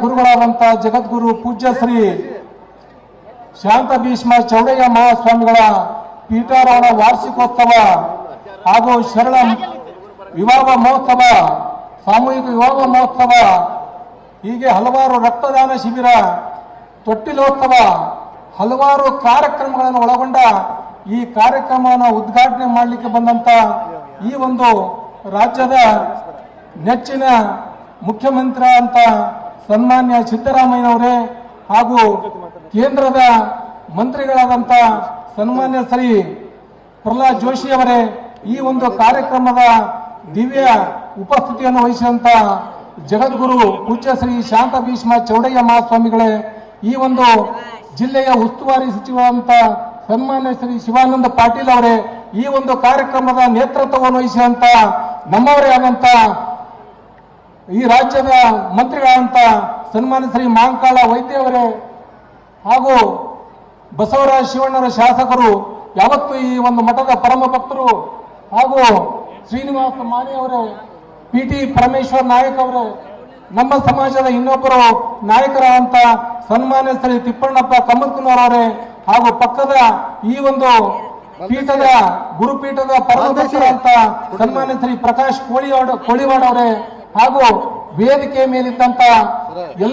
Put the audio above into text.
ಗುರುಗಳಾದಂಥ ಜಗದ್ಗುರು ಪೂಜ್ಯ ಶ್ರೀ ಶಾಂತ ಭೀಷ್ಮ ಚೌಡಯ್ಯ ಮಹಾಸ್ವಾಮಿಗಳ ಪೀಠಾರೋಹಣ ವಾರ್ಷಿಕೋತ್ಸವ ಹಾಗೂ ಶರಣ ವಿವಾಹ ಮಹೋತ್ಸವ, ಸಾಮೂಹಿಕ ವಿವಾಹ ಮಹೋತ್ಸವ, ಹೀಗೆ ಹಲವಾರು ರಕ್ತದಾನ ಶಿಬಿರ, ತೊಟ್ಟಿಲೋತ್ಸವ, ಹಲವಾರು ಕಾರ್ಯಕ್ರಮಗಳನ್ನು ಒಳಗೊಂಡ ಈ ಕಾರ್ಯಕ್ರಮವನ್ನು ಉದ್ಘಾಟನೆ ಮಾಡಲಿಕ್ಕೆ ಬಂದಂತ ಈ ಒಂದು ರಾಜ್ಯದ ನೆಚ್ಚಿನ ಮುಖ್ಯಮಂತ್ರಿ ಅಂತ ಸನ್ಮಾನ್ಯ ಸಿದ್ದರಾಮಯ್ಯನವರೇ ಹಾಗೂ ಕೇಂದ್ರದ ಮಂತ್ರಿಗಳಾದಂಥ ಸನ್ಮಾನ್ಯ ಶ್ರೀ ಪ್ರಹ್ಲಾದ್ ಜೋಶಿ ಅವರೇ, ಈ ಒಂದು ಕಾರ್ಯಕ್ರಮದ ದಿವ್ಯ ಉಪಸ್ಥಿತಿಯನ್ನು ವಹಿಸಿದಂತ ಜಗದ್ಗುರು ಪೂಜ್ಯ ಶ್ರೀ ಶಾಂತ ಭೀಷ್ಮ ಚೌಡಯ್ಯ ಮಹಾಸ್ವಾಮಿಗಳೇ, ಈ ಒಂದು ಜಿಲ್ಲೆಯ ಉಸ್ತುವಾರಿ ಸಚಿವರಂತ ಸನ್ಮಾನ್ಯ ಶ್ರೀ ಶಿವಾನಂದ ಪಾಟೀಲ್ ಅವರೇ, ಈ ಒಂದು ಕಾರ್ಯಕ್ರಮದ ನೇತೃತ್ವವನ್ನು ವಹಿಸಿದಂತ ನಮ್ಮವರೇ ಆದಂತ ಈ ರಾಜ್ಯದ ಮಂತ್ರಿಗಳಂತ ಸನ್ಮಾನ್ಯ ಶ್ರೀ ಮಾಂಕಾಳ ವೈದ್ಯವರೇ ಹಾಗೂ ಬಸವರಾಜ ಶಿವಣ್ಣರ ಶಾಸಕರು, ಯಾವತ್ತು ಈ ಒಂದು ಮಠದ ಪರಮ ಭಕ್ತರು ಹಾಗೂ ಶ್ರೀನಿವಾಸ ಮಾನೆಯವರೇ ಪಿ ಟಿ ಪರಮೇಶ್ವರ್ ನಾಯಕ್ ಅವರೇ, ನಮ್ಮ ಸಮಾಜದ ಇನ್ನೊಬ್ಬರು ನಾಯಕರಾದಂತ ಸನ್ಮಾನ್ಯ ಶ್ರೀ ತಿಪ್ಪಣ್ಣಪ್ಪ ಕಮ್ಮಲ್ಕುನವರ್ ಅವರೇ ಹಾಗೂ ಪಕ್ಕದ ಈ ಒಂದು ಪೀಠದ ಗುರುಪೀಠದ ಪರಮ ಸನ್ಮಾನ್ಯ ಶ್ರೀ ಪ್ರಕಾಶ್ ಕೋಳಿವಾಡ ಕೋಳಿವಾಡ್ ಅವರೇ ಹಾಗೂ ವೇದಿಕೆ ಮೇಲಿದ್ದಂತ ಎಲ್ಲ